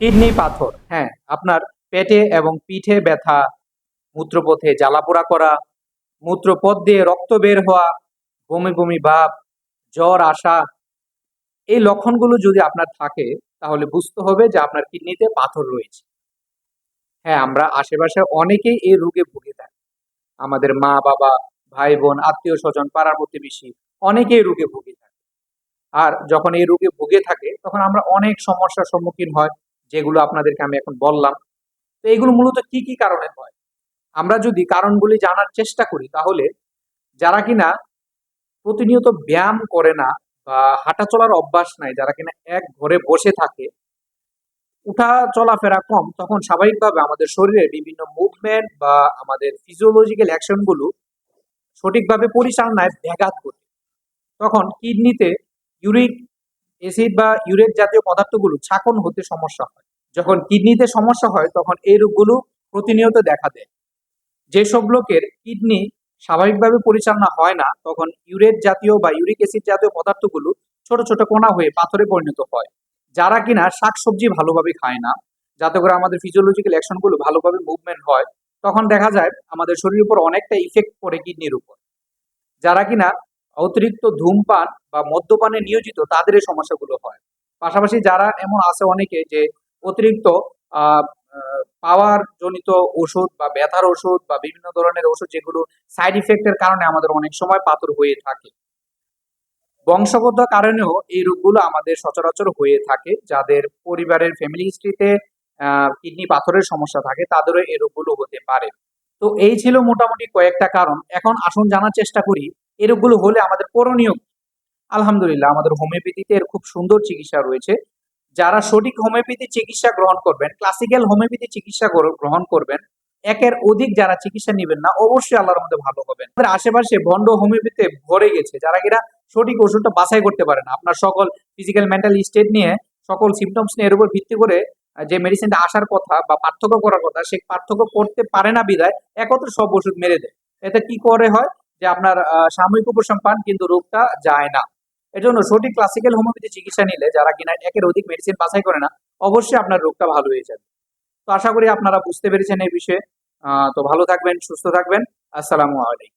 Kidney পাথর হ্যাঁ আপনার পেটে এবং পিঠে ব্যথা, মূত্রপথে জ্বালাপোড়া করা, মূত্রপথ দিয়ে রক্ত বের হওয়া, বমি বমি ভাব, জ্বর আসা এই লক্ষণগুলো যদি আপনার থাকে, তাহলে বুঝতে হবে যে আপনার কিডনিতে পাথর রয়েছে। হ্যাঁ আমরা আশেপাশে অনেকেই এই রোগে ভুগে থাকি। আমাদের মা, বাবা, ভাই, বোন, আত্মীয় স্বজন, পাড়ার প্রতিবেশী, অনেকেই রোগে ভুগে থাকে। আর যখন এই রোগে ভুগে থাকে, তখন আমরা অনেক সমস্যার সম্মুখীন হয়। যেগুলো আপনাদেরকে আমি এখন বললাম। তো এগুলো মূলত কি কি কারণে হয়? আমরা যদি কারণগুলি জানার চেষ্টা করি, তাহলে যারা কিনা প্রতিনিয়ত ব্যায়াম করে না বা হাঁটা চলার অভ্যাস নাই, যারা কিনা এক ঘরে বসে থাকে, উঠা চলাফেরা কম, তখন স্বাভাবিকভাবে আমাদের শরীরে বিভিন্ন মুভমেন্ট বা আমাদের ফিজিওলজিক্যাল অ্যাকশনগুলো সঠিকভাবে পরিচালনায় ব্যাঘাত ঘটে। তখন কিডনিতে ইউরিক অ্যাসিড বা ইউরেট জাতীয় পদার্থগুলো ছাকন হতে সমস্যা হয়। যখন কিডনিতে সমস্যা হয়, তখন এই রোগগুলো প্রতিনিয়ত দেখা দেয়। যেসব লোকের কিডনি স্বাভাবিকভাবে পরিচালনা হয় না, তখন ইউরেট জাতীয় বা ইউরিক অ্যাসিড জাতীয় পদার্থগুলো ছোট ছোট কণা হয়ে পাথরে পরিণত হয়। যারা কিনা শাকসবজি ভালোভাবে খায় না, যাতে করে আমাদের ফিজিওলজিক্যাল অ্যাকশনগুলো ভালোভাবে মুভমেন্ট হয়, তখন দেখা যায় আমাদের শরীরের উপর অনেকটা ইফেক্ট পড়ে কিডনির উপর। যারা কিনা অতিরিক্ত ধূমপান বা মদ্যপানে নিয়োজিত তাদের সমস্যাগুলো হয়। পাশাপাশি যারা এমন আছে অনেকে যে অতিরিক্ত পাওয়ার জনিত ওষুধ বা ব্যথার ওষুধ বা বিভিন্ন ধরনের ওষুধ যেগুলো সাইড ইফেক্টের কারণে আমাদের অনেক সময় পাথর হয়ে থাকে। বংশগত কারণেও এই রোগগুলো আমাদের সচরাচর হয়ে থাকে। যাদের পরিবারের ফ্যামিলি হিস্ট্রিতে কিডনি পাথরের সমস্যা থাকে, তাদেরও এই রোগগুলো হতে পারে। তো এই ছিল মোটামুটি কয়েকটা কারণ। এখন আসুন জানার চেষ্টা করি এই রোগগুলো হলে আমাদের করণীয়? আলহামদুলিল্লাহ, আমাদের হোমিওপ্যাথিতে এর খুব সুন্দর চিকিৎসা রয়েছে। যারা সঠিক হোমিওপ্যাথি চিকিৎসা গ্রহণ করবেন, ক্লাসিক্যাল হোমিওপ্যাথি চিকিৎসা গ্রহণ করবেন, একের অধিক যারা চিকিৎসা নেবেন না, অবশ্যই আল্লাহর মধ্যে ভালো হবেন। আমাদের আশেপাশে ভণ্ড হোমিওপ্যাথিতে ভরে গেছে, যারা কিনা সঠিক ওষুধটা বাছাই করতে পারে না। আপনার সকল ফিজিক্যাল মেন্টাল স্টেট নিয়ে, সকল সিমটমস নিয়ে এর উপর ভিত্তি করে যে মেডিসিনটা আসার কথা বা পার্থক্য করার কথা সেই পার্থক্য করতে পারে না বিদায় একত্রে সব ওষুধ মেরে দেয়। এতে কি করে হয়? যে আপনার সাময়িক উপশম কিন্তু রোগটা যায় না। এজন্য সঠিক ক্লাসিক্যাল হোমিওপ্যাথি চিকিৎসা নিলে যারা কিনা একের অধিক মেডিসিন বাছাই করে না, অবশ্যই আপনার রোগটা ভালো হয়ে যাবে। তো আশা করি আপনারা বুঝতে পেরেছেন এই বিষয়ে। তো ভালো থাকবেন, সুস্থ থাকবেন। আসসালামু আলাইকুম।